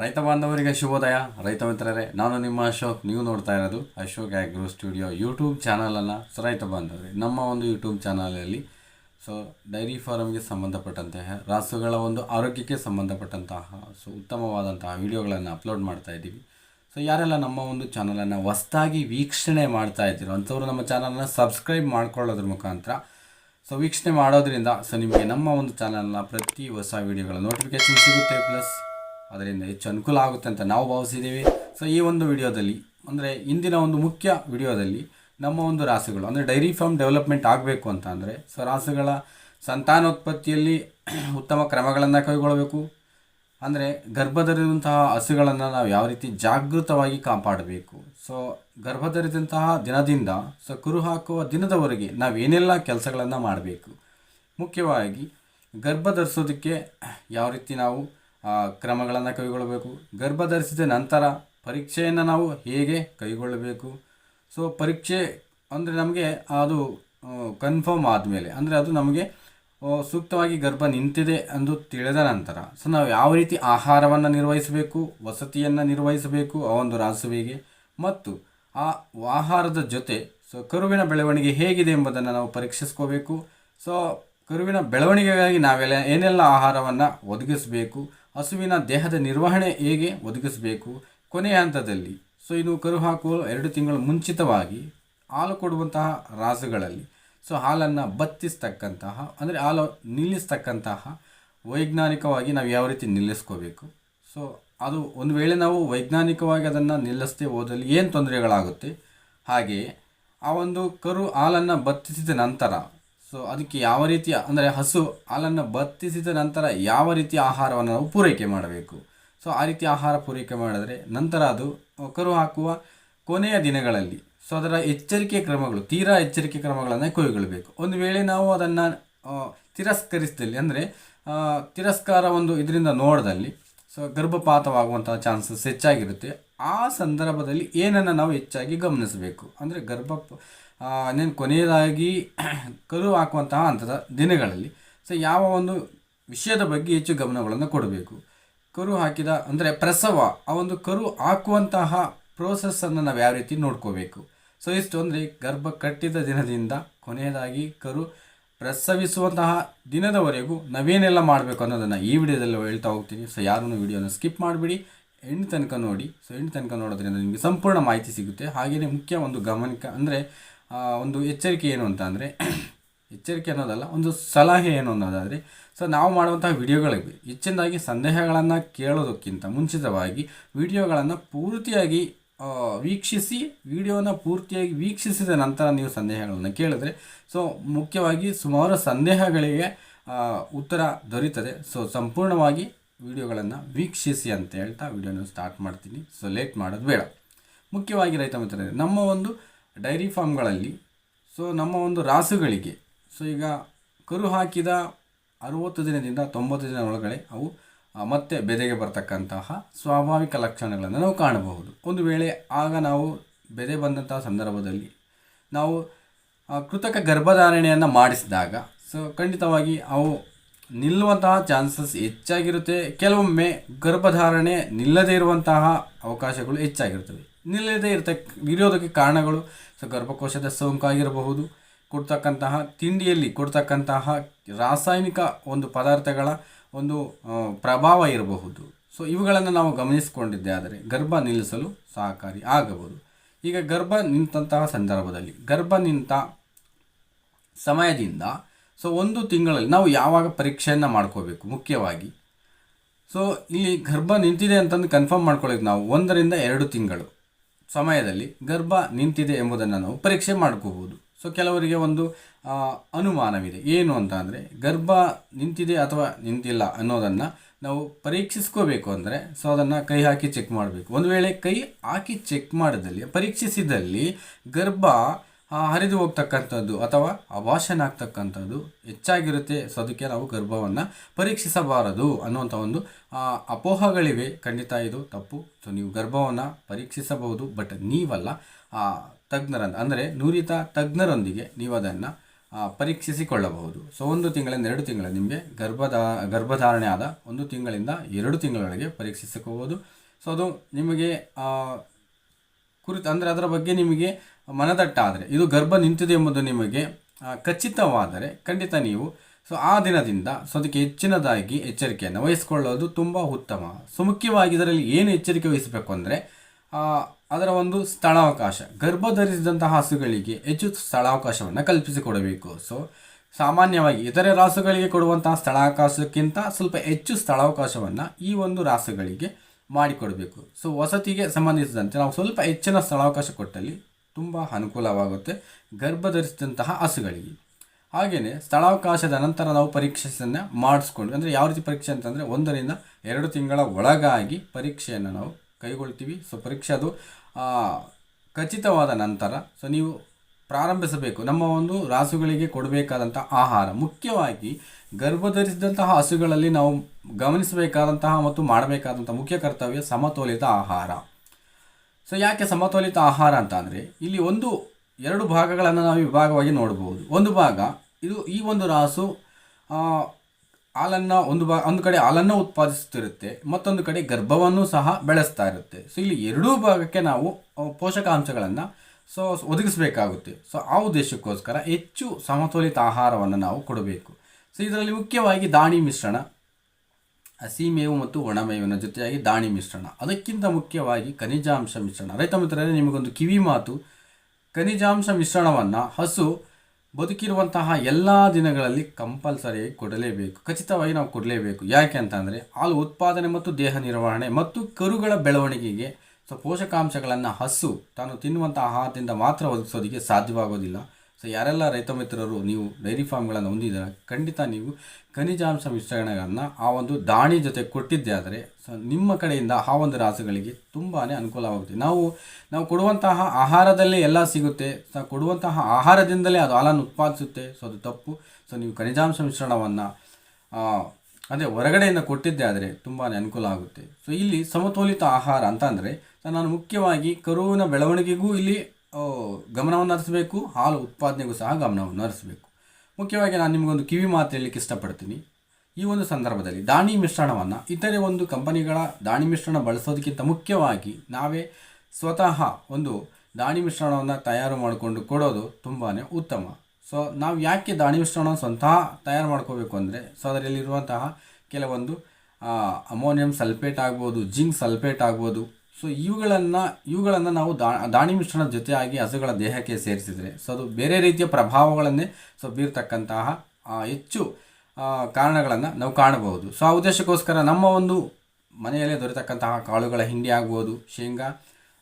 ರೈತ ಬಾಂಧವರಿಗೆ ಶುಭೋದಯ. ರೈತ ಮಿತ್ರರೇ, ನಾನು ನಿಮ್ಮ ಅಶೋಕ್. ನೀವು ನೋಡ್ತಾ ಇರೋದು ಅಶೋಕ್ ಆಗ್ರೋ ಸ್ಟುಡಿಯೋ ಯೂಟ್ಯೂಬ್ ಚಾನಲನ್ನು ಸೊ ರೈತ ಬಾಂಧವರೇ, ನಮ್ಮ ಒಂದು ಯೂಟ್ಯೂಬ್ ಚಾನಲಲ್ಲಿ ಸೊ ಡೈರಿ ಫಾರಮ್ಗೆ ಸಂಬಂಧಪಟ್ಟಂತಹ ರಾಸುಗಳ ಒಂದು ಆರೋಗ್ಯಕ್ಕೆ ಸಂಬಂಧಪಟ್ಟಂತಹ, ಸೊ ಉತ್ತಮವಾದಂತಹ ವಿಡಿಯೋಗಳನ್ನು ಅಪ್ಲೋಡ್ ಮಾಡ್ತಾ ಇದ್ದೀವಿ. ಸೊ ಯಾರೆಲ್ಲ ನಮ್ಮ ಒಂದು ಚಾನಲನ್ನು ಹೊಸ್ದಾಗಿ ವೀಕ್ಷಣೆ ಮಾಡ್ತಾ ಇದ್ದೀರೋ, ಅಂಥವ್ರು ನಮ್ಮ ಚಾನಲನ್ನು ಸಬ್ಸ್ಕ್ರೈಬ್ ಮಾಡ್ಕೊಳ್ಳೋದ್ರ ಮುಖಾಂತರ, ಸೊ ವೀಕ್ಷಣೆ ಮಾಡೋದ್ರಿಂದ, ಸೊ ನಿಮಗೆ ನಮ್ಮ ಒಂದು ಚಾನಲ್ನ ಪ್ರತಿ ಹೊಸ ವಿಡಿಯೋಗಳ ನೋಟಿಫಿಕೇಶನ್ ಸಿಗುತ್ತೆ. ಪ್ಲಸ್ ಅದರಿಂದ ಹೆಚ್ಚು ಅನುಕೂಲ ಆಗುತ್ತೆ ಅಂತ ನಾವು ಭಾವಿಸಿದ್ದೀವಿ. ಸೊ ಈ ಒಂದು ವಿಡಿಯೋದಲ್ಲಿ, ಅಂದರೆ ಇಂದಿನ ಒಂದು ಮುಖ್ಯ ವಿಡಿಯೋದಲ್ಲಿ ನಮ್ಮ ಒಂದು ರಾಸುಗಳು, ಅಂದರೆ ಡೈರಿ ಫಾರ್ಮ್ ಡೆವಲಪ್ಮೆಂಟ್ ಆಗಬೇಕು ಅಂತ ಅಂದರೆ ಸೊ ರಾಸುಗಳ ಸಂತಾನೋತ್ಪತ್ತಿಯಲ್ಲಿ ಉತ್ತಮ ಕ್ರಮಗಳನ್ನು ಕೈಗೊಳ್ಳಬೇಕು. ಅಂದರೆ ಗರ್ಭಧರಿದಂತಹ ಹಸುಗಳನ್ನು ನಾವು ಯಾವ ರೀತಿ ಜಾಗೃತವಾಗಿ ಕಾಪಾಡಬೇಕು. ಸೊ ಗರ್ಭಧರಿದಂತಹ ದಿನದಿಂದ ಸೊ ಕುರು ಹಾಕುವ ದಿನದವರೆಗೆ ನಾವು ಏನೆಲ್ಲ ಕೆಲಸಗಳನ್ನು ಮಾಡಬೇಕು. ಮುಖ್ಯವಾಗಿ ಗರ್ಭ ಧರಿಸೋದಕ್ಕೆ ಯಾವ ರೀತಿ ನಾವು ಕ್ರಮಗಳನ್ನು ಕೈಗೊಳ್ಳಬೇಕು. ಗರ್ಭ ಧರಿಸಿದ ನಂತರ ಪರೀಕ್ಷೆಯನ್ನು ನಾವು ಹೇಗೆ ಕೈಗೊಳ್ಳಬೇಕು? ಸೊ ಪರೀಕ್ಷೆ ಅಂದರೆ ನಮಗೆ ಅದು ಕನ್ಫರ್ಮ್ ಆದಮೇಲೆ, ಅಂದರೆ ಅದು ನಮಗೆ ಸೂಕ್ತವಾಗಿ ಗರ್ಭ ನಿಂತಿದೆ ಎಂದು ತಿಳಿದ ನಂತರ ಸೊ ನಾವು ಯಾವ ರೀತಿ ಆಹಾರವನ್ನು ನಿರ್ವಹಿಸಬೇಕು, ವಸತಿಯನ್ನು ನಿರ್ವಹಿಸಬೇಕು, ಆ ಒಂದು ರಾಸುವಿಗೆ, ಮತ್ತು ಆ ಆಹಾರದ ಜೊತೆ ಸೊ ಕರುವಿನ ಬೆಳವಣಿಗೆ ಹೇಗಿದೆ ಎಂಬುದನ್ನು ನಾವು ಪರೀಕ್ಷಿಸ್ಕೋಬೇಕು. ಸೊ ಕರುವಿನ ಬೆಳವಣಿಗೆಗಾಗಿ ನಾವೆಲ್ಲ ಏನೆಲ್ಲ ಆಹಾರವನ್ನು ಒದಗಿಸಬೇಕು? ಹಸುವಿನ ದೇಹದ ನಿರ್ವಹಣೆ ಹೇಗೆ ಒದಗಿಸಬೇಕು? ಕೊನೆಯ ಹಂತದಲ್ಲಿ, ಸೊ ಇದು ಕರು ಹಾಕುವ ಎರಡು ತಿಂಗಳು ಮುಂಚಿತವಾಗಿ ಹಾಲು ಕೊಡುವಂತಹ ರಾಸುಗಳಲ್ಲಿ, ಸೊ ಹಾಲನ್ನು ಬತ್ತಿಸ್ತಕ್ಕಂತಹ, ಅಂದರೆ ಹಾಲು ನಿಲ್ಲಿಸ್ತಕ್ಕಂತಹ ವೈಜ್ಞಾನಿಕವಾಗಿ ನಾವು ಯಾವ ರೀತಿ ನಿಲ್ಲಿಸ್ಕೋಬೇಕು? ಸೊ ಅದು ಒಂದು ವೇಳೆ ನಾವು ವೈಜ್ಞಾನಿಕವಾಗಿ ಅದನ್ನು ನಿಲ್ಲಿಸದೆ ಹೋದಲ್ಲಿ ಏನು ತೊಂದರೆಗಳಾಗುತ್ತೆ? ಹಾಗೆಯೇ ಆ ಒಂದು ಕರು ಹಾಲನ್ನು ಬತ್ತಿಸಿದ ನಂತರ ಸೊ ಅದಕ್ಕೆ ಯಾವ ರೀತಿಯ, ಅಂದರೆ ಹಸು ಹಾಲನ್ನು ಬತ್ತಿಸಿದ ನಂತರ ಯಾವ ರೀತಿಯ ಆಹಾರವನ್ನು ನಾವು ಪೂರೈಕೆ ಮಾಡಬೇಕು? ಸೊ ಆ ರೀತಿ ಆಹಾರ ಪೂರೈಕೆ ಮಾಡಿದರೆ ನಂತರ ಅದು ಕರು ಹಾಕುವ ಕೊನೆಯ ದಿನಗಳಲ್ಲಿ ಸೊ ಅದರ ಎಚ್ಚರಿಕೆ ಕ್ರಮಗಳು, ತೀರಾ ಎಚ್ಚರಿಕೆ ಕ್ರಮಗಳನ್ನು ಕೈಗೊಳ್ಳಬೇಕು ಒಂದು ವೇಳೆ ನಾವು ಅದನ್ನು ತಿರಸ್ಕರಿಸಿದಲ್ಲಿ, ಅಂದರೆ ತಿರಸ್ಕಾರ ಒಂದು ಇದರಿಂದ ನೋಡದಲ್ಲಿ ಸೊ ಗರ್ಭಪಾತವಾಗುವಂತಹ ಚಾನ್ಸಸ್ ಹೆಚ್ಚಾಗಿರುತ್ತೆ. ಆ ಸಂದರ್ಭದಲ್ಲಿ ಏನನ್ನು ನಾವು ಹೆಚ್ಚಾಗಿ ಗಮನಿಸಬೇಕು? ಅಂದರೆ ಗರ್ಭ ಇನ್ನೇನು ಕೊನೆಯದಾಗಿ ಕರು ಹಾಕುವಂತಹ ಹಂತದ ದಿನಗಳಲ್ಲಿ ಸೊ ಯಾವ ಒಂದು ವಿಷಯದ ಬಗ್ಗೆ ಹೆಚ್ಚು ಗಮನಗಳನ್ನು ಕೊಡಬೇಕು. ಕರು ಹಾಕಿದ ಅಂದರೆ ಪ್ರಸವ, ಆ ಒಂದು ಕರು ಹಾಕುವಂತಹ ಪ್ರೋಸೆಸ್ಸನ್ನು ನಾವು ಯಾವ ರೀತಿ ನೋಡ್ಕೋಬೇಕು. ಸೊ ಇಷ್ಟು ಅಂದರೆ ಗರ್ಭ ಕಟ್ಟಿದ ದಿನದಿಂದ ಕೊನೆಯದಾಗಿ ಕರು ಪ್ರಸವಿಸುವಂತಹ ದಿನದವರೆಗೂ ನಾವೇನೆಲ್ಲ ಮಾಡಬೇಕು ಅನ್ನೋದನ್ನು ಈ ವಿಡಿಯೋದಲ್ಲಿ ಹೇಳ್ತಾ ಹೋಗ್ತೀನಿ. ಸೊ ಯಾರನ್ನು ವಿಡಿಯೋನ ಸ್ಕಿಪ್ ಮಾಡಿಬಿಡಿ. ಎಂಡ್ ತನಕ ನೋಡಿ. ಸೊ ಎಂಡ್ ತನಕ ನೋಡೋದ್ರಿಂದ ನಿಮಗೆ ಸಂಪೂರ್ಣ ಮಾಹಿತಿ ಸಿಗುತ್ತೆ. ಹಾಗೆಯೇ ಮುಖ್ಯ ಒಂದು ಗಮನಿಕ ಅಂದರೆ ಒಂದು ಎಚ್ಚರಿಕೆ ಏನು ಅಂತ ಅಂದರೆ ಎಚ್ಚರಿಕೆ ಅನ್ನೋದಲ್ಲ, ಒಂದು ಸಲಹೆ ಏನು ಅನ್ನೋದಾದರೆ, ಸೊ ನಾವು ಮಾಡುವಂತಹ ವಿಡಿಯೋಗಳಿಗೆ ಹೆಚ್ಚಿನದಾಗಿ ಸಂದೇಹಗಳನ್ನು ಕೇಳೋದಕ್ಕಿಂತ ಮುಂಚಿತವಾಗಿ ವಿಡಿಯೋಗಳನ್ನು ಪೂರ್ತಿಯಾಗಿ ವೀಕ್ಷಿಸಿ, ವಿಡಿಯೋನ ಪೂರ್ತಿಯಾಗಿ ವೀಕ್ಷಿಸಿದ ನಂತರ ನೀವು ಸಂದೇಹಗಳನ್ನು ಕೇಳಿದ್ರೆ, ಸೊ ಮುಖ್ಯವಾಗಿ ಸುಮಾರು ಸಂದೇಹಗಳಿಗೆ ಉತ್ತರ ದೊರೀತದೆ. ಸೊ ಸಂಪೂರ್ಣವಾಗಿ ವಿಡಿಯೋಗಳನ್ನು ವೀಕ್ಷಿಸಿ ಅಂತ ಹೇಳ್ತಾ ವಿಡಿಯೋನ ಸ್ಟಾರ್ಟ್ ಮಾಡ್ತೀನಿ. ಸೊ ಲೇಟ್ ಮಾಡೋದು ಬೇಡ. ಮುಖ್ಯವಾಗಿ ರೈತ ಮಿತ್ರರೇ, ನಮ್ಮ ಒಂದು ಡೈರಿ ಫಾರ್ಮ್ಗಳಲ್ಲಿ, ಸೊ ನಮ್ಮ ಒಂದು ರಾಸುಗಳಿಗೆ, ಸೊ ಈಗ ಕರು ಹಾಕಿದ ಅರುವತ್ತು ದಿನದಿಂದ ತೊಂಬತ್ತು ದಿನ ಒಳಗಡೆ ಅವು ಮತ್ತೆ ಬೆದೆಗೆ ಬರ್ತಕ್ಕಂತಹ ಸ್ವಾಭಾವಿಕ ಲಕ್ಷಣಗಳನ್ನು ನಾವು ಕಾಣಬಹುದು. ಒಂದು ವೇಳೆ ಆಗ ನಾವು ಬೆದೆ ಬಂದಂತಹ ಸಂದರ್ಭದಲ್ಲಿ ನಾವು ಕೃತಕ ಗರ್ಭಧಾರಣೆಯನ್ನು ಮಾಡಿಸಿದಾಗ, ಸೊ ಖಂಡಿತವಾಗಿ ಅವು ನಿಲ್ಲುವಂತಹ ಚಾನ್ಸಸ್ ಹೆಚ್ಚಾಗಿರುತ್ತೆ. ಕೆಲವೊಮ್ಮೆ ಗರ್ಭಧಾರಣೆ ನಿಲ್ಲದೇ ಇರುವಂತಹ ಅವಕಾಶಗಳು ಹೆಚ್ಚಾಗಿರುತ್ತವೆ ನಿಲ್ಲದೇ ಇರತಕ್ಕ ಇರೋದಕ್ಕೆ ಕಾರಣಗಳು ಸೊ ಗರ್ಭಕೋಶದ ಸೋಂಕಾಗಿರಬಹುದು. ಕೊಡ್ತಕ್ಕಂತಹ ತಿಂಡಿಯಲ್ಲಿ ಕೊಡ್ತಕ್ಕಂತಹ ರಾಸಾಯನಿಕ ಒಂದು ಪದಾರ್ಥಗಳ ಒಂದು ಪ್ರಭಾವ ಇರಬಹುದು. ಸೊ ಇವುಗಳನ್ನು ನಾವು ಗಮನಿಸಿಕೊಂಡಿದ್ದೆ, ಆದರೆ ಗರ್ಭ ನಿಲ್ಲಿಸಲು ಸಹಕಾರಿ ಆಗಬಹುದು. ಈಗ ಗರ್ಭ ನಿಂತಹ ಸಂದರ್ಭದಲ್ಲಿ, ಗರ್ಭ ನಿಂತ ಸಮಯದಿಂದ, ಸೊ ಒಂದು ತಿಂಗಳಲ್ಲಿ ನಾವು ಯಾವಾಗ ಪರೀಕ್ಷೆಯನ್ನು ಮಾಡ್ಕೋಬೇಕು, ಮುಖ್ಯವಾಗಿ? ಸೊ ಇಲ್ಲಿ ಗರ್ಭ ನಿಂತಿದೆ ಅಂತಂದು ಕನ್ಫರ್ಮ್ ಮಾಡ್ಕೊಳ್ಳೋದು ನಾವು ಒಂದರಿಂದ ಎರಡು ತಿಂಗಳು. ಸಮಯದಲ್ಲಿ ಗರ್ಭ ನಿಂತಿದೆ ಎಂಬುದನ್ನು ನಾವು ಪರೀಕ್ಷೆ ಮಾಡ್ಕೋಬೋದು ಸೊ ಕೆಲವರಿಗೆ ಒಂದು ಅನುಮಾನವಿದೆ. ಏನು ಅಂತ ಅಂದರೆ, ಗರ್ಭ ನಿಂತಿದೆ ಅಥವಾ ನಿಂತಿಲ್ಲ ಅನ್ನೋದನ್ನು ನಾವು ಪರೀಕ್ಷಿಸ್ಕೋಬೇಕು ಅಂದರೆ ಸೊ ಅದನ್ನು ಕೈ ಹಾಕಿ ಚೆಕ್ ಮಾಡಬೇಕು. ಒಂದು ವೇಳೆ ಕೈ ಹಾಕಿ ಚೆಕ್ ಮಾಡಿದಲ್ಲಿ, ಪರೀಕ್ಷಿಸಿದಲ್ಲಿ ಗರ್ಭ ಹರಿದು ಹೋಗ್ತಕ್ಕಂಥದ್ದು ಅಥವಾ ಅಭಾಷಣ ಆಗ್ತಕ್ಕಂಥದ್ದು ಹೆಚ್ಚಾಗಿರುತ್ತೆ ಸೊ ಅದಕ್ಕೆ ನಾವು ಗರ್ಭವನ್ನು ಪರೀಕ್ಷಿಸಬಾರದು ಅನ್ನುವಂಥ ಒಂದು ಅಪೋಹಗಳಿವೆ. ಖಂಡಿತ ಇದು ತಪ್ಪು. ಸೊ ನೀವು ಗರ್ಭವನ್ನು ಪರೀಕ್ಷಿಸಬಹುದು ಬಟ್ ನೀವಲ್ಲ, ಆ ತಜ್ಞರ ಅಂದರೆ ನುರಿತ ತಜ್ಞರೊಂದಿಗೆ ನೀವು ಅದನ್ನು ಪರೀಕ್ಷಿಸಿಕೊಳ್ಳಬಹುದು. ಸೊ ಒಂದು ತಿಂಗಳಿಂದ ಎರಡು ತಿಂಗಳ ನಿಮಗೆ ಗರ್ಭದ, ಗರ್ಭಧಾರಣೆ ಆದ ಒಂದು ತಿಂಗಳಿಂದ ಎರಡು ತಿಂಗಳೊಳಗೆ ಪರೀಕ್ಷಿಸಿಕೋಬೋದು ಸೊ ಅದು ನಿಮಗೆ ಕುರಿತು ಅಂದರೆ ಅದರ ಬಗ್ಗೆ ನಿಮಗೆ ಮನದಟ್ಟಾದರೆ, ಇದು ಗರ್ಭ ನಿಂತಿದೆ ಎಂಬುದು ನಿಮಗೆ ಖಚಿತವಾದರೆ ಖಂಡಿತ ನೀವು ಸೊ ಆ ದಿನದಿಂದ ಸೊ ಅದಕ್ಕೆ ಹೆಚ್ಚಿನದಾಗಿ ಎಚ್ಚರಿಕೆಯನ್ನು ವಹಿಸಿಕೊಳ್ಳೋದು ತುಂಬ ಉತ್ತಮ. ಸೊ ಮುಖ್ಯವಾಗಿ ಇದರಲ್ಲಿ ಏನು ಎಚ್ಚರಿಕೆ ವಹಿಸಬೇಕು ಅಂದರೆ ಅದರ ಒಂದು ಸ್ಥಳಾವಕಾಶ ಗರ್ಭ ಧರಿಸಿದಂತಹ ಹಸುಗಳಿಗೆ ಹೆಚ್ಚು ಸ್ಥಳಾವಕಾಶವನ್ನು ಕಲ್ಪಿಸಿಕೊಡಬೇಕು. ಸೊ ಸಾಮಾನ್ಯವಾಗಿ ಇತರೆ ರಾಸುಗಳಿಗೆ ಕೊಡುವಂತಹ ಸ್ಥಳಾವಕಾಶಕ್ಕಿಂತ ಸ್ವಲ್ಪ ಹೆಚ್ಚು ಸ್ಥಳಾವಕಾಶವನ್ನು ಈ ಒಂದು ರಾಸುಗಳಿಗೆ ಮಾಡಿಕೊಡಬೇಕು. ಸೊ ವಸತಿಗೆ ಸಂಬಂಧಿಸಿದಂತೆ ನಾವು ಸ್ವಲ್ಪ ಹೆಚ್ಚಿನ ಸ್ಥಳಾವಕಾಶ ಕೊಟ್ಟಲ್ಲಿ ತುಂಬ ಅನುಕೂಲವಾಗುತ್ತೆ ಗರ್ಭ ಧರಿಸಿದಂತಹ ಹಸುಗಳಿಗೆ. ಹಾಗೆಯೇ ಸ್ಥಳಾವಕಾಶದ ನಂತರ ನಾವು ಪರೀಕ್ಷೆಯನ್ನು ಮಾಡಿಸ್ಕೊಂಡು, ಅಂದರೆ ಯಾವ ರೀತಿ ಪರೀಕ್ಷೆ ಅಂತಂದರೆ ಒಂದರಿಂದ ಎರಡು ತಿಂಗಳ ಒಳಗಾಗಿ ಪರೀಕ್ಷೆಯನ್ನು ನಾವು ಕೈಗೊಳ್ತೀವಿ. ಸೊ ಪರೀಕ್ಷೆ ಅದು ಖಚಿತವಾದ ನಂತರ ಸೊ ನೀವು ಪ್ರಾರಂಭಿಸಬೇಕು. ನಮ್ಮ ಒಂದು ರಾಸುಗಳಿಗೆ ಕೊಡಬೇಕಾದಂಥ ಆಹಾರ. ಮುಖ್ಯವಾಗಿ ಗರ್ಭಧರಿಸಿದಂತಹ ಹಸುಗಳಲ್ಲಿ ನಾವು ಗಮನಿಸಬೇಕಾದಂತಹ ಮತ್ತು ಮಾಡಬೇಕಾದಂಥ ಮುಖ್ಯ ಕರ್ತವ್ಯ ಸಮತೋಲಿತ ಆಹಾರ. ಸೊ ಯಾಕೆ ಸಮತೋಲಿತ ಆಹಾರ ಅಂತ ಅಂದರೆ, ಇಲ್ಲಿ ಒಂದು, ಎರಡು ಭಾಗಗಳನ್ನು ನಾವು ವಿಭಾಗವಾಗಿ ನೋಡಬಹುದು ಒಂದು ಭಾಗ, ಇದು ಈ ಒಂದು ರಾಸು ಹಾಲನ್ನು ಒಂದು ಭಾಗ ಒಂದು ಕಡೆ ಹಾಲನ್ನು ಉತ್ಪಾದಿಸುತ್ತಿರುತ್ತೆ, ಮತ್ತೊಂದು ಕಡೆ ಗರ್ಭವನ್ನು ಸಹ ಬೆಳೆಸ್ತಾ ಇರುತ್ತೆ. ಸೊ ಇಲ್ಲಿ ಎರಡೂ ಭಾಗಕ್ಕೆ ನಾವು ಪೋಷಕಾಂಶಗಳನ್ನು, ಸೊ, ಒದಗಿಸಬೇಕಾಗುತ್ತೆ. ಸೊ ಆ ಉದ್ದೇಶಕ್ಕೋಸ್ಕರ ಹೆಚ್ಚು ಸಮತೋಲಿತ ಆಹಾರವನ್ನು ನಾವು ಕೊಡಬೇಕು. ಸೊ ಇದರಲ್ಲಿ ಮುಖ್ಯವಾಗಿ ದಾಣಿ ಮಿಶ್ರಣ ಹಸಿ ಮೇವು ಮತ್ತು ಒಣಮೇವಿನ ಜೊತೆಯಾಗಿ ದಾಣಿ ಮಿಶ್ರಣ. ಅದಕ್ಕಿಂತ ಮುಖ್ಯವಾಗಿ ಖನಿಜಾಂಶ ಮಿಶ್ರಣ. ರೈತ ಮಿತ್ರರೇ, ನಿಮಗೊಂದು ಕಿವಿ ಮಾತು. ಖನಿಜಾಂಶ ಮಿಶ್ರಣವನ್ನು ಹಸು ಬದುಕಿರುವಂತಹ ಎಲ್ಲ ದಿನಗಳಲ್ಲಿ ಕಂಪಲ್ಸರಿಯಾಗಿ ಕೊಡಲೇಬೇಕು. ಖಚಿತವಾಗಿ ನಾವು ಕೊಡಲೇಬೇಕು. ಯಾಕೆ ಅಂತಂದರೆ, ಹಾಲು ಉತ್ಪಾದನೆ ಮತ್ತು ದೇಹ ನಿರ್ವಹಣೆ ಮತ್ತು ಕರುಗಳ ಬೆಳವಣಿಗೆಗೆ ಸೊ ಪೋಷಕಾಂಶಗಳನ್ನು ಹಸು ತಾನು ತಿನ್ನುವಂಥ ಆಹಾರದಿಂದ ಮಾತ್ರ ಒದಗಿಸೋದಕ್ಕೆ ಸಾಧ್ಯವಾಗೋದಿಲ್ಲ. ಸೊ ಯಾರೆಲ್ಲ ರೈತ ಮಿತ್ರರು ನೀವು ಡೈರಿ ಫಾರ್ಮ್ಗಳನ್ನು ಹೊಂದಿದ್ದೀರ, ಖಂಡಿತ ನೀವು ಖನಿಜಾಂಶ ಮಿಶ್ರಣಗಳನ್ನು ಆ ಒಂದು ದಾಣಿ ಜೊತೆ ಕೊಟ್ಟಿದ್ದೆ ಆದರೆ ಸೊ ನಿಮ್ಮ ಕಡೆಯಿಂದ ಆ ಒಂದು ರಾಸುಗಳಿಗೆ ತುಂಬಾ ಅನುಕೂಲವಾಗುತ್ತೆ ನಾವು ನಾವು ಕೊಡುವಂತಹ ಆಹಾರದಲ್ಲೇ ಎಲ್ಲ ಸಿಗುತ್ತೆ. ಸೊ ಕೊಡುವಂತಹ ಆಹಾರದಿಂದಲೇ ಅದು ಹಾಲನ್ನು ಉತ್ಪಾದಿಸುತ್ತೆ. ಸೊ ಅದು ತಪ್ಪು. ಸೊ ನೀವು ಖನಿಜಾಂಶ ಮಿಶ್ರಣವನ್ನು ಅದೇ ಹೊರಗಡೆಯಿಂದ ಕೊಟ್ಟಿದ್ದೆ ಆದರೆ ತುಂಬಾ ಅನುಕೂಲ ಆಗುತ್ತೆ. ಸೊ ಇಲ್ಲಿ ಸಮತೋಲಿತ ಆಹಾರ ಅಂತ ಅಂದರೆ, ನಾನು ಮುಖ್ಯವಾಗಿ ಕರುವಿನ ಬೆಳವಣಿಗೆಗೂ ಇಲ್ಲಿ ಗಮನವನ್ನು ಹರಿಸಬೇಕು, ಹಾಲು ಉತ್ಪಾದನೆಗೂ ಸಹ ಗಮನವನ್ನು ಹರಿಸಬೇಕು. ಮುಖ್ಯವಾಗಿ ನಾನು ನಿಮಗೊಂದು ಕಿವಿ ಮಾತು ಹೇಳಲಿಕ್ಕೆ ಇಷ್ಟಪಡ್ತೀನಿ. ಈ ಒಂದು ಸಂದರ್ಭದಲ್ಲಿ ದಾಣಿ ಮಿಶ್ರಣವನ್ನು ಇತರೆ ಒಂದು ಕಂಪನಿಗಳ ದಾಣಿ ಮಿಶ್ರಣ ಬಳಸೋದಕ್ಕಿಂತ ಮುಖ್ಯವಾಗಿ ನಾವೇ ಸ್ವತಃ ಒಂದು ದಾಣಿ ಮಿಶ್ರಣವನ್ನು ತಯಾರು ಮಾಡಿಕೊಂಡು ಕೊಡೋದು ತುಂಬಾ ಉತ್ತಮ. ಸೊ, ನಾವು ಯಾಕೆ ದಾಣಿ ಮಿಶ್ರಣವನ್ನು ಸ್ವತಃ ತಯಾರು ಮಾಡ್ಕೋಬೇಕು ಅಂದರೆ, ಸೊ, ಅದರಲ್ಲಿರುವಂತಹ ಕೆಲವೊಂದು ಅಮೋನಿಯಂ ಸಲ್ಫೇಟ್ ಆಗ್ಬೋದು, ಜಿಂಕ್ ಸಲ್ಫೇಟ್ ಆಗ್ಬೋದು ಸೊ ಇವುಗಳನ್ನು ಇವುಗಳನ್ನು ನಾವು ದಾಣಿ ಮಿಶ್ರಣದ ಜೊತೆಯಾಗಿ ಹಸುಗಳ ದೇಹಕ್ಕೆ ಸೇರಿಸಿದರೆ. ಸೊ ಅದು ಬೇರೆ ರೀತಿಯ ಪ್ರಭಾವಗಳನ್ನೇ ಸೊ, ಬೀರ್ತಕ್ಕಂತಹ ಹೆಚ್ಚು ಕಾರಣಗಳನ್ನು ನಾವು ಕಾಣಬಹುದು. ಸೊ ಆ ಉದ್ದೇಶಕ್ಕೋಸ್ಕರ ನಮ್ಮ ಒಂದು ಮನೆಯಲ್ಲೇ ದೊರೆತಕ್ಕಂತಹ ಕಾಳುಗಳ ಹಿಂಡಿ ಆಗ್ಬೋದು. ಶೇಂಗಾ,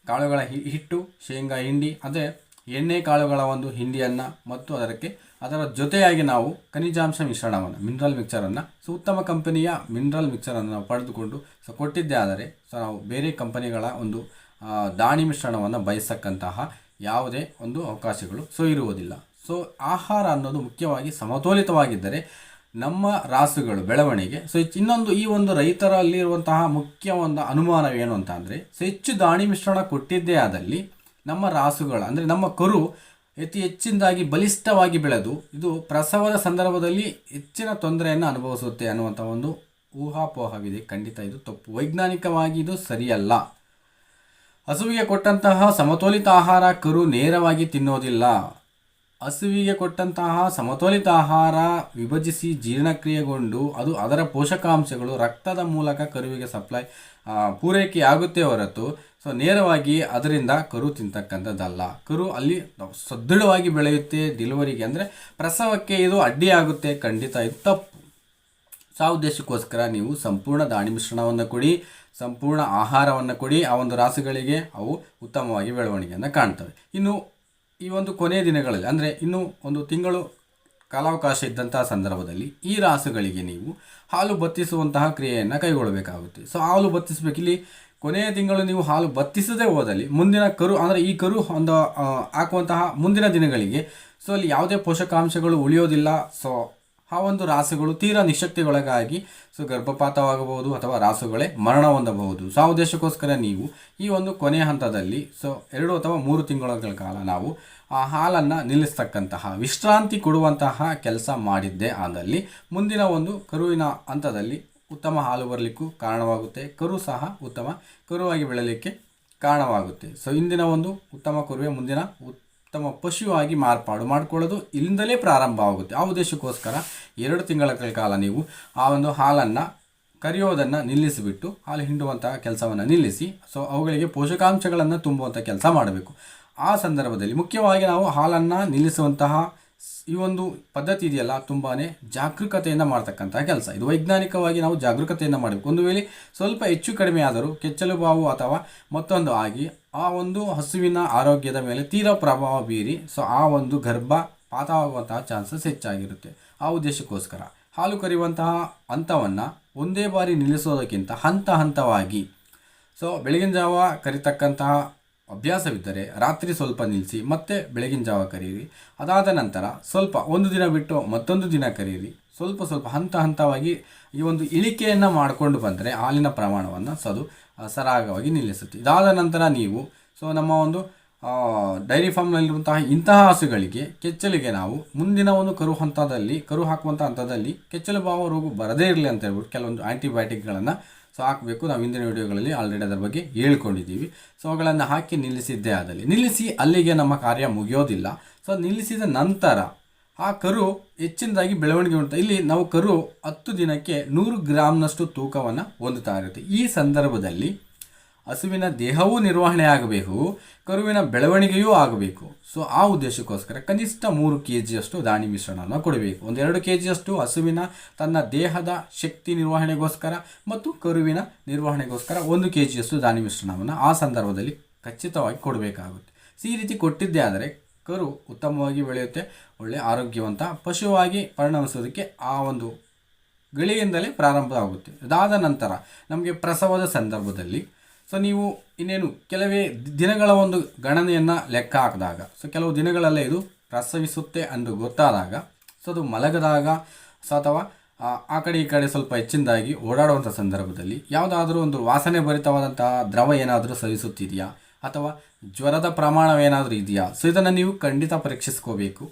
ಕಾಳುಗಳ ಹಿಟ್ಟು, ಶೇಂಗಾ ಹಿಂಡಿ, ಅದೇ ಎಣ್ಣೆ ಕಾಳುಗಳ ಒಂದು ಹಿಂಡಿಯನ್ನು ಮತ್ತು ಅದಕ್ಕೆ ಅದರ ಜೊತೆಯಾಗಿ ನಾವು ಖನಿಜಾಂಶ ಮಿಶ್ರಣವನ್ನು ಮಿನರಲ್ ಮಿಕ್ಸರನ್ನು ಸೊ ಉತ್ತಮ ಕಂಪನಿಯ ಮಿನರಲ್ ಮಿಕ್ಸರನ್ನು ನಾವು ಪಡೆದುಕೊಂಡು, ಸೊ ಕೊಟ್ಟಿದ್ದೇ ಆದರೆ, ಸೊ ನಾವು ಬೇರೆ ಕಂಪನಿಗಳ ಒಂದು ದಾಣಿ ಮಿಶ್ರಣವನ್ನು ಬಯಸಕ್ಕಂತಹ ಯಾವುದೇ ಒಂದು ಅವಕಾಶಗಳು ಸೊ ಇರುವುದಿಲ್ಲ. ಸೊ ಆಹಾರ ಅನ್ನೋದು ಮುಖ್ಯವಾಗಿ ಸಮತೋಲಿತವಾಗಿದ್ದರೆ ನಮ್ಮ ರಾಸುಗಳು ಬೆಳವಣಿಗೆ, ಸೊ ಇನ್ನೊಂದು ಈ ಒಂದು ರೈತರಲ್ಲಿರುವಂತಹ ಮುಖ್ಯ ಒಂದು ಅನುಮಾನವೇನು ಅಂತ ಅಂದರೆ, ಸೊ ಹೆಚ್ಚು ದಾಣಿ ಮಿಶ್ರಣ ಕೊಟ್ಟಿದ್ದೇ ಆದಲ್ಲಿ ನಮ್ಮ ರಾಸುಗಳ, ಅಂದರೆ ನಮ್ಮ ಕರು ಅತಿ ಹೆಚ್ಚಿನದಾಗಿ ಬಲಿಷ್ಠವಾಗಿ ಬೆಳೆದು ಇದು ಪ್ರಸವದ ಸಂದರ್ಭದಲ್ಲಿ ಹೆಚ್ಚಿನ ತೊಂದರೆಯನ್ನು ಅನುಭವಿಸುತ್ತೆ ಅನ್ನುವಂಥ ಒಂದು ಊಹಾಪೋಹವಿದೆ. ಖಂಡಿತ ಇದು ತಪ್ಪು. ವೈಜ್ಞಾನಿಕವಾಗಿ ಇದು ಸರಿಯಲ್ಲ. ಹಸುವಿಗೆ ಕೊಟ್ಟಂತಹ ಸಮತೋಲಿತ ಆಹಾರ ಕರು ನೇರವಾಗಿ ತಿನ್ನೋದಿಲ್ಲ. ಹಸುವಿಗೆ ಕೊಟ್ಟಂತಹ ಸಮತೋಲಿತ ಆಹಾರ ವಿಭಜಿಸಿ ಜೀರ್ಣಕ್ರಿಯೆಗೊಂಡು ಅದು ಅದರ ಪೋಷಕಾಂಶಗಳು ರಕ್ತದ ಮೂಲಕ ಕರುವಿಗೆ ಸಪ್ಲೈ ಪೂರೈಕೆ ಆಗುತ್ತೆ ಹೊರತು, ಸೊ ನೇರವಾಗಿ ಅದರಿಂದ ಕರು ತಿಂತಕ್ಕಂಥದ್ದಲ್ಲ. ಕರು ಅಲ್ಲಿ ಸದೃಢವಾಗಿ ಬೆಳೆಯುತ್ತೆ ಡಿಲಿವರಿಗೆ ಅಂದರೆ ಪ್ರಸವಕ್ಕೆ ಇದು ಅಡ್ಡಿಯಾಗುತ್ತೆ ಖಂಡಿತ ಇದು ತಪ್ಪು. ಸೊ ಉದ್ದೇಶಕ್ಕೋಸ್ಕರ ನೀವು ಸಂಪೂರ್ಣ ದಾಣಿ ಮಿಶ್ರಣವನ್ನು ಕೊಡಿ, ಸಂಪೂರ್ಣ ಆಹಾರವನ್ನು ಕೊಡಿ, ಆ ಒಂದು ರಾಸುಗಳಿಗೆ ಅವು ಉತ್ತಮವಾಗಿ ಬೆಳವಣಿಗೆಯನ್ನು ಕಾಣ್ತವೆ. ಇನ್ನು ಈ ಒಂದು ಕೊನೆಯ ದಿನಗಳಲ್ಲಿ, ಅಂದರೆ ಇನ್ನು ಒಂದು ತಿಂಗಳು ಕಾಲಾವಕಾಶ ಇದ್ದಂತಹ ಸಂದರ್ಭದಲ್ಲಿ ಈ ರಾಸುಗಳಿಗೆ ನೀವು ಹಾಲು ಬತ್ತಿಸುವಂತಹ ಕ್ರಿಯೆಯನ್ನು ಕೈಗೊಳ್ಳಬೇಕಾಗುತ್ತೆ. ಸೊ ಹಾಲು ಬತ್ತಿಸಬೇಕು. ಇಲ್ಲಿ ಕೊನೆಯ ತಿಂಗಳು ನೀವು ಹಾಲು ಬತ್ತಿಸದೇ ಹೋದಲ್ಲಿ ಮುಂದಿನ ಕರು, ಅಂದರೆ ಈ ಕರು ಒಂದು ಹಾಕುವಂತಹ ಮುಂದಿನ ದಿನಗಳಿಗೆ ಸೊ ಅಲ್ಲಿ ಯಾವುದೇ ಪೋಷಕಾಂಶಗಳು ಉಳಿಯೋದಿಲ್ಲ. ಸೊ ಆ ಒಂದು ರಾಸುಗಳು ತೀರಾ ನಿಶಕ್ತಿಗೊಳಗಾಗಿ ಸೊ ಗರ್ಭಪಾತವಾಗಬಹುದು ಅಥವಾ ರಾಸುಗಳೇ ಮರಣ ಹೊಂದಬಹುದು. ಸೊ ಆ ಉದ್ದೇಶಕ್ಕೋಸ್ಕರ ನೀವು ಈ ಒಂದು ಕೊನೆಯ ಹಂತದಲ್ಲಿ ಸೊ ಎರಡು ಅಥವಾ ಮೂರು ತಿಂಗಳ ಕಾಲ ನಾವು ಆ ಹಾಲನ್ನು ನಿಲ್ಲಿಸ್ತಕ್ಕಂತಹ ವಿಶ್ರಾಂತಿ ಕೊಡುವಂತಹ ಕೆಲಸ ಮಾಡಿದ್ದೆ ಆದಲ್ಲಿ ಮುಂದಿನ ಒಂದು ಕರುವಿನ ಹಂತದಲ್ಲಿ ಉತ್ತಮ ಹಾಲು ಬರಲಿಕ್ಕೂ ಕಾರಣವಾಗುತ್ತೆ. ಕರು ಸಹ ಉತ್ತಮ. ಕರುವಾಗಿ ಬೆಳಲಿಕ್ಕೆ ಕಾರಣವಾಗುತ್ತೆ. ಸೊ ಇಂದಿನ ಒಂದು ಉತ್ತಮ ಕರುವೆ ಮುಂದಿನ ಉತ್ತಮ ಪಶುವಾಗಿ ಮಾರ್ಪಾಡು ಮಾಡಿಕೊಳ್ಳೋದು ಇಲ್ಲಿಂದಲೇ ಪ್ರಾರಂಭ ಆಗುತ್ತೆ. ಆ ಉದ್ದೇಶಕ್ಕೋಸ್ಕರ ಎರಡು ತಿಂಗಳ ಕಾಲ ನೀವು ಆ ಒಂದು ಹಾಲನ್ನು ಕರೆಯೋದನ್ನು ನಿಲ್ಲಿಸಿಬಿಟ್ಟು, ಹಾಲು ಹಿಂಡುವಂತಹ ಕೆಲಸವನ್ನು ನಿಲ್ಲಿಸಿ, ಸೊ ಅವುಗಳಿಗೆ ಪೋಷಕಾಂಶಗಳನ್ನು ತುಂಬುವಂಥ ಕೆಲಸ ಮಾಡಬೇಕು. ಆ ಸಂದರ್ಭದಲ್ಲಿ ಮುಖ್ಯವಾಗಿ ನಾವು ಹಾಲನ್ನು ನಿಲ್ಲಿಸುವಂತಹ ಈ ಒಂದು ಪದ್ಧತಿ ಇದೆಯಲ್ಲ ತುಂಬಾ ಜಾಗರೂಕತೆಯಿಂದ ಮಾಡ್ತಕ್ಕಂತಹ ಕೆಲಸ. ಇದು ವೈಜ್ಞಾನಿಕವಾಗಿ ನಾವು ಜಾಗರೂಕತೆಯಿಂದ ಮಾಡಬೇಕು. ಒಂದು ವೇಳೆ ಸ್ವಲ್ಪ ಹೆಚ್ಚು ಕಡಿಮೆ ಆದರೂ ಕೆಚ್ಚಲು ಬಾವು ಅಥವಾ ಮತ್ತೊಂದು ಆಗಿ ಆ ಒಂದು ಹಸುವಿನ ಆರೋಗ್ಯದ ಮೇಲೆ ತೀರಾ ಪ್ರಭಾವ ಬೀರಿ, ಸೊ ಆ ಒಂದು ಗರ್ಭ ಪಾತವಾಗುವಂತಹ ಚಾನ್ಸಸ್ ಹೆಚ್ಚಾಗಿರುತ್ತೆ. ಆ ಉದ್ದೇಶಕ್ಕೋಸ್ಕರ ಹಾಲು ಕರೆಯುವಂತಹ ಹಂತವನ್ನು ಒಂದೇ ಬಾರಿ ನಿಲ್ಲಿಸೋದಕ್ಕಿಂತ ಹಂತ ಹಂತವಾಗಿ, ಸೊ ಬೆಳಗಿನ ಜಾವ ಕರಿತಕ್ಕಂತಹ ಅಭ್ಯಾಸವಿದ್ದರೆ ರಾತ್ರಿ ಸ್ವಲ್ಪ ನಿಲ್ಲಿಸಿ ಮತ್ತೆ ಬೆಳಗಿನ ಜಾವ ಕರೀರಿ ಅದಾದ ನಂತರ ಸ್ವಲ್ಪ ಒಂದು ದಿನ ಬಿಟ್ಟು ಮತ್ತೊಂದು ದಿನ ಕರೀರಿ ಸ್ವಲ್ಪ ಸ್ವಲ್ಪ ಹಂತ ಹಂತವಾಗಿ ಈ ಒಂದು ಇಳಿಕೆಯನ್ನು ಮಾಡಿಕೊಂಡು ಬಂದರೆ ಹಾಲಿನ ಪ್ರಮಾಣವನ್ನು ಸದು ಸರಾಗವಾಗಿ ನಿಲ್ಲಿಸುತ್ತೆ. ಇದಾದ ನಂತರ ನೀವು, ಸೊ, ನಮ್ಮ ಒಂದು ಡೈರಿ ಫಾರ್ಮ್ನಲ್ಲಿರುವಂತಹ ಇಂತಹ ಹಸುಗಳಿಗೆ ಕೆಚ್ಚಲಿಗೆ ನಾವು ಮುಂದಿನ ಒಂದು ಕರು ಹಂತದಲ್ಲಿ, ಕರು ಹಾಕುವಂಥ ಹಂತದಲ್ಲಿ ಕೆಚ್ಚಲು ಭಾವ ರೋಗ ಬರದೇ ಇರಲಿ ಅಂತ ಹೇಳ್ಬಿಟ್ಟು ಕೆಲವೊಂದು ಆ್ಯಂಟಿಬಯೋಟಿಕ್ಗಳನ್ನು ಸೊ ಹಾಕಬೇಕು. ನಾವು ಹಿಂದಿನ ವಿಡಿಯೋಗಳಲ್ಲಿ ಆಲ್ರೆಡಿ ಅದರ ಬಗ್ಗೆ ಹೇಳ್ಕೊಂಡಿದ್ದೀವಿ. ಸೊ ಅವುಗಳನ್ನು ಹಾಕಿ ನಿಲ್ಲಿಸಿದ್ದೇ ಆದಲ್ಲಿ. ನಿಲ್ಲಿಸಿ ಅಲ್ಲಿಗೆ ನಮ್ಮ ಕಾರ್ಯ ಮುಗಿಯೋದಿಲ್ಲ. ಸೊ ನಿಲ್ಲಿಸಿದ ನಂತರ ಆ ಕರು ಹೆಚ್ಚಿನದಾಗಿ ಬೆಳವಣಿಗೆ ಉಂಟು. ಇಲ್ಲಿ ನಾವು ಕರು ಹತ್ತು ದಿನಕ್ಕೆ ನೂರು ಗ್ರಾಮ್ನಷ್ಟು ತೂಕವನ್ನು ಹೊಂದುತ್ತಾ ಇರುತ್ತೆ. ಈ ಸಂದರ್ಭದಲ್ಲಿ ಹಸುವಿನ ದೇಹವೂ ನಿರ್ವಹಣೆ ಆಗಬೇಕು. ಕರುವಿನ ಬೆಳವಣಿಗೆಯೂ ಆಗಬೇಕು. ಸೊ ಆ ಉದ್ದೇಶಕ್ಕೋಸ್ಕರ ಕನಿಷ್ಠ ಮೂರು ಕೆ ಜಿಯಷ್ಟು ದಾಣಿ ಮಿಶ್ರಣವನ್ನು ಕೊಡಬೇಕು. ಒಂದೆರಡು ಕೆ ಜಿಯಷ್ಟು ಹಸುವಿನ, ತನ್ನ ದೇಹದ ಶಕ್ತಿ ನಿರ್ವಹಣೆಗೋಸ್ಕರ ಮತ್ತು ಕರುವಿನ ನಿರ್ವಹಣೆಗೋಸ್ಕರ ಒಂದು ಕೆ ಜಿಯಷ್ಟು ದಾಣಿ ಮಿಶ್ರಣವನ್ನು ಆ ಸಂದರ್ಭದಲ್ಲಿ ಖಚಿತವಾಗಿ ಕೊಡಬೇಕಾಗುತ್ತೆ. ಈ ರೀತಿ ಕೊಟ್ಟಿದ್ದೇ ಆದರೆ ಕರು ಉತ್ತಮವಾಗಿ ಬೆಳೆಯುತ್ತೆ ಒಳ್ಳೆಯ ಆರೋಗ್ಯವಂತ, ಪಶುವಾಗಿ ಪರಿಣಮಿಸೋದಕ್ಕೆ ಆ ಒಂದು ಗಳಿಗೆಯಿಂದಲೇ ಪ್ರಾರಂಭವಾಗುತ್ತೆ. ಅದಾದ ನಂತರ ನಮಗೆ ಪ್ರಸವದ ಸಂದರ್ಭದಲ್ಲಿ ಸೊ ನೀವು ಇನ್ನೇನು ಕೆಲವೇ ದಿನಗಳ ಒಂದು ಗಣನೆಯನ್ನು ಲೆಕ್ಕ ಹಾಕಿದಾಗ ಸೊ ಕೆಲವು ದಿನಗಳಲ್ಲೇ ಇದು ಪ್ರಸವಿಸುತ್ತೆ ಅಂದು ಗೊತ್ತಾದಾಗ ಸೊ ಅದು ಮಲಗದಾಗ ಸೊ ಅಥವಾ ಆ, ಕಡೆ ಈ ಕಡೆ ಸ್ವಲ್ಪ ಹೆಚ್ಚಿನದಾಗಿ ಓಡಾಡುವಂಥ ಸಂದರ್ಭದಲ್ಲಿ ಯಾವುದಾದ್ರೂ ಒಂದು ವಾಸನೆ ಭರಿತವಾದಂತಹ ದ್ರವ ಏನಾದರೂ ಸವಿಸುತ್ತಿದೆಯಾ? ಅಥವಾ ಜ್ವರದ ಪ್ರಮಾಣವೇನಾದರೂ ಇದೆಯಾ? ಸೊ ಇದನ್ನು ನೀವು ಖಂಡಿತ ಪರೀಕ್ಷಿಸ್ಕೋಬೇಕು.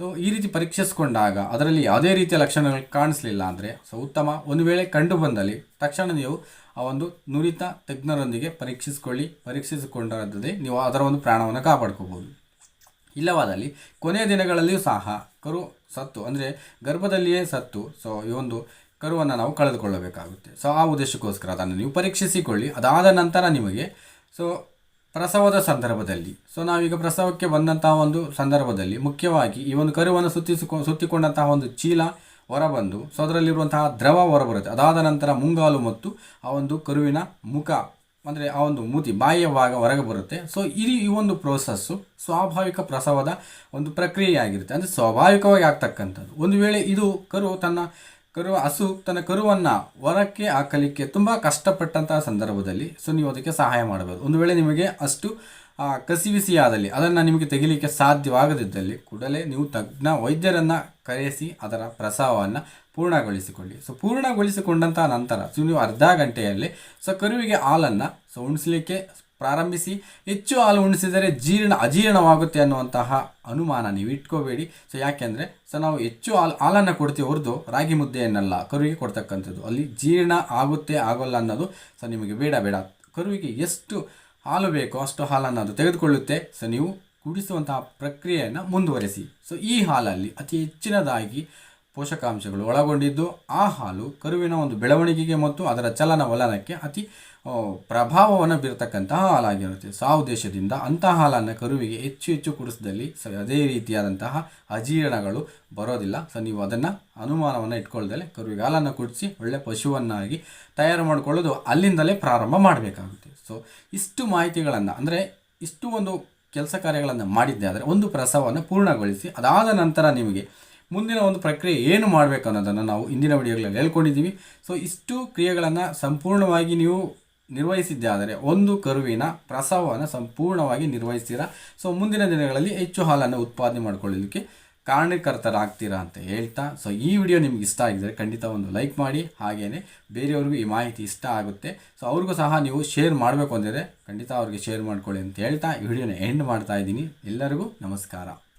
ಸೊ ಈ ರೀತಿ ಪರೀಕ್ಷಿಸ್ಕೊಂಡಾಗ ಅದರಲ್ಲಿ ಯಾವುದೇ ರೀತಿಯ ಲಕ್ಷಣಗಳು ಕಾಣಿಸ್ಲಿಲ್ಲ ಅಂದರೆ ಸೊ ಉತ್ತಮ ಒಂದು ವೇಳೆ ಕಂಡು ಬಂದಲ್ಲಿ ತಕ್ಷಣ ನೀವು ಆ ಒಂದು ನುರಿತ ತಜ್ಞರೊಂದಿಗೆ ಪರೀಕ್ಷಿಸಿಕೊಳ್ಳಿ ಪರೀಕ್ಷಿಸಿಕೊಂಡರದ್ದೇ ನೀವು ಅದರ ಒಂದು ಪ್ರಾಣವನ್ನು ಕಾಪಾಡ್ಕೋಬೋದು ಇಲ್ಲವಾದಲ್ಲಿ ಕೊನೆಯ ದಿನಗಳಲ್ಲಿಯೂ ಸಹ ಕರು ಸತ್ತು, ಅಂದರೆ ಗರ್ಭದಲ್ಲಿಯೇ ಸತ್ತು ಸೊ ಈ ಒಂದು ಕರುವನ್ನು ನಾವು ಕಳೆದುಕೊಳ್ಳಬೇಕಾಗುತ್ತೆ. ಸೊ ಆ ಉದ್ದೇಶಕ್ಕೋಸ್ಕರ ಅದನ್ನು ನೀವು ಪರೀಕ್ಷಿಸಿಕೊಳ್ಳಿ. ಅದಾದ ನಂತರ ನಿಮಗೆ ಸೊ ಪ್ರಸವದ ಸಂದರ್ಭದಲ್ಲಿ ಸೊ ನಾವೀಗ ಪ್ರಸವಕ್ಕೆ ಬಂದಂತಹ ಒಂದು ಸಂದರ್ಭದಲ್ಲಿ ಮುಖ್ಯವಾಗಿ ಈ ಒಂದು ಕರುವನ್ನು ಸುತ್ತಿಸಿಕೊ, ಸುತ್ತಿಕೊಂಡಂತಹ ಒಂದು ಚೀಲ ಹೊರಬಂದು ಸೊ ಅದರಲ್ಲಿರುವಂತಹ ದ್ರವ ಹೊರಬರುತ್ತೆ. ಅದಾದ ನಂತರ ಮುಂಗಾಲು ಮತ್ತು ಆ ಒಂದು ಕರುವಿನ ಮುಖ, ಅಂದರೆ ಆ ಒಂದು ಮೂತಿ ಬಾಯಿಯ ಭಾಗ ಹೊರಗೆ ಬರುತ್ತೆ. ಸೊ ಇದು ಈ ಒಂದು ಪ್ರೋಸೆಸ್ಸು ಸ್ವಾಭಾವಿಕ ಪ್ರಸವದ ಒಂದು ಪ್ರಕ್ರಿಯೆಯಾಗಿರುತ್ತೆ. ಅಂದರೆ ಸ್ವಾಭಾವಿಕವಾಗಿ ಆಗ್ತಕ್ಕಂಥದ್ದು. ಒಂದು ವೇಳೆ ಇದು ಕರು ತನ್ನ ಕರು ಹಸು ತನ್ನ ಕರುವನ್ನು ಹೊರಕ್ಕೆ ಹಾಕಲಿಕ್ಕೆ ತುಂಬ ಕಷ್ಟಪಟ್ಟಂತಹ ಸಂದರ್ಭದಲ್ಲಿ ಸೊ ನೀವು ಅದಕ್ಕೆ ಸಹಾಯ ಮಾಡಬಹುದು. ಒಂದು ವೇಳೆ ನಿಮಗೆ ಅಷ್ಟು ಕಸಿವಿಸಿಯಾದಲ್ಲಿ ಅದನ್ನು ನಿಮಗೆ ತೆಗಿಲಿಕ್ಕೆ ಸಾಧ್ಯವಾಗದಿದ್ದಲ್ಲಿ ಕೂಡಲೇ ನೀವು ತಜ್ಞ ವೈದ್ಯರನ್ನು ಕರೆಸಿ ಅದರ ಪ್ರಸವವನ್ನು ಪೂರ್ಣಗೊಳಿಸಿಕೊಳ್ಳಿ. ಸೊ ಪೂರ್ಣಗೊಳಿಸಿಕೊಂಡಂತಹ ನಂತರ ಸೊ ನೀವು ಅರ್ಧ ಗಂಟೆಯಲ್ಲಿ ಸೊ ಕರುವಿಗೆ ಹಾಲನ್ನು ಸೊ ಉಣಿಸಲಿಕ್ಕೆ ಪ್ರಾರಂಭಿಸಿ, ಹೆಚ್ಚು ಹಾಲು ಉಣಿಸಿದರೆ ಜೀರ್ಣ, ಅಜೀರ್ಣವಾಗುತ್ತೆ ಅನ್ನುವಂತಹ ಅನುಮಾನ ನೀವು ಇಟ್ಕೋಬೇಡಿ. ಸೊ ಯಾಕೆಂದರೆ ಸೊ ನಾವು ಹೆಚ್ಚು ಹಾಲು, ಹಾಲನ್ನು ಕೊಡ್ತೀವಿ ಹೊರತು ರಾಗಿ ಮುದ್ದೆಯನ್ನೆಲ್ಲ, ಕರುವಿಗೆ ಕೊಡ್ತಕ್ಕಂಥದ್ದು. ಅಲ್ಲಿ ಜೀರ್ಣ ಆಗುತ್ತೆ, ಆಗೋಲ್ಲ ಅನ್ನೋದು ಸೊ ನಿಮಗೆ ಬೇಡ ಬೇಡ. ಕರುವಿಗೆ ಎಷ್ಟು ಹಾಲು ಬೇಕು, ಅಷ್ಟು ಹಾಲನ್ನು ಅದು ತೆಗೆದುಕೊಳ್ಳುತ್ತೆ. ಸೊ ನೀವು ಕುಡಿಸುವಂತಹ ಪ್ರಕ್ರಿಯೆಯನ್ನು ಮುಂದುವರೆಸಿ. ಸೊ ಈ ಹಾಲಲ್ಲಿ ಅತಿ ಹೆಚ್ಚಿನದಾಗಿ ಪೋಷಕಾಂಶಗಳು ಒಳಗೊಂಡಿದ್ದು, ಆ ಹಾಲು ಕರುವಿನ ಒಂದು ಬೆಳವಣಿಗೆಗೆ ಮತ್ತು ಅದರ ಚಲನವಲನಕ್ಕೆ ಅತಿ ಪ್ರಭಾವವನ್ನು ಬೀರತಕ್ಕಂತಹ ಹಾಲಾಗಿರುತ್ತೆ. ಸೊ ಆ ಉದ್ದೇಶದಿಂದ ಅಂತಹ ಹಾಲನ್ನು ಕರುವಿಗೆ ಹೆಚ್ಚು ಹೆಚ್ಚು ಕುಡಿಸಿದಲ್ಲಿ ಸೊ, ಅದೇ ರೀತಿಯಾದಂತಹ ಅಜೀರ್ಣಗಳು ಬರೋದಿಲ್ಲ. ಸೊ ನೀವು ಅದನ್ನು ಅನುಮಾನವನ್ನು ಇಟ್ಕೊಳ್ದಲೆ ಕರುವಿಗೆ ಹಾಲನ್ನು ಕುಡಿಸಿ ಒಳ್ಳೆ ಪಶುವನ್ನಾಗಿ ತಯಾರು ಮಾಡಿಕೊಳ್ಳೋದು ಅಲ್ಲಿಂದಲೇ ಪ್ರಾರಂಭ ಮಾಡಬೇಕಾಗುತ್ತೆ. ಸೊ ಇಷ್ಟು ಮಾಹಿತಿಗಳನ್ನು, ಅಂದರೆ ಇಷ್ಟು ಒಂದು ಕೆಲಸ ಕಾರ್ಯಗಳನ್ನು ಮಾಡಿದ್ದೆ. ಆದರೆ ಒಂದು ಪ್ರಸವವನ್ನು ಪೂರ್ಣಗೊಳಿಸಿ, ಅದಾದ ನಂತರ ನಿಮಗೆ ಮುಂದಿನ ಒಂದು ಪ್ರಕ್ರಿಯೆ ಏನು ಮಾಡಬೇಕು ಅನ್ನೋದನ್ನು ನಾವು ಇಂದಿನ ವಿಡಿಯೋಗಳಲ್ಲಿ ಹೇಳ್ಕೊಂಡಿದ್ದೀವಿ ಸೊ ಇಷ್ಟು ಕ್ರಿಯೆಗಳನ್ನು ಸಂಪೂರ್ಣವಾಗಿ ನೀವು ನಿರ್ವಹಿಸಿದ್ದೆ. ಆದರೆ ಒಂದು ಕರುವಿನ ಪ್ರಸವವನ್ನು ಸಂಪೂರ್ಣವಾಗಿ ನಿರ್ವಹಿಸ್ತೀರಾ? ಸೊ ಮುಂದಿನ ದಿನಗಳಲ್ಲಿ ಹೆಚ್ಚು ಹಾಲನ್ನು ಉತ್ಪಾದನೆ ಮಾಡಿಕೊಳ್ಳಲಿಕ್ಕೆ ಕಾರಣಕರ್ತರಾಗ್ತೀರಾ ಅಂತ ಹೇಳ್ತಾ ಸೊ ಈ ವಿಡಿಯೋ ನಿಮ್ಗೆ ಇಷ್ಟ ಆಗಿದ್ರೆ ಖಂಡಿತ ಒಂದು ಲೈಕ್ ಮಾಡಿ ಹಾಗೆಯೇ ಬೇರೆಯವ್ರಿಗೂ ಈ ಮಾಹಿತಿ ಇಷ್ಟ ಆಗುತ್ತೆ ಸೊ ಅವ್ರಿಗೂ ಸಹ ನೀವು ಶೇರ್ ಮಾಡಬೇಕು ಅಂದರೆ ಖಂಡಿತ ಅವ್ರಿಗೆ ಶೇರ್ ಮಾಡ್ಕೊಳ್ಳಿ ಅಂತ ಹೇಳ್ತಾ ಈ ವಿಡಿಯೋನ ಎಂಡ್ ಮಾಡ್ತಾ ಇದ್ದೀನಿ. ಎಲ್ಲರಿಗೂ ನಮಸ್ಕಾರ.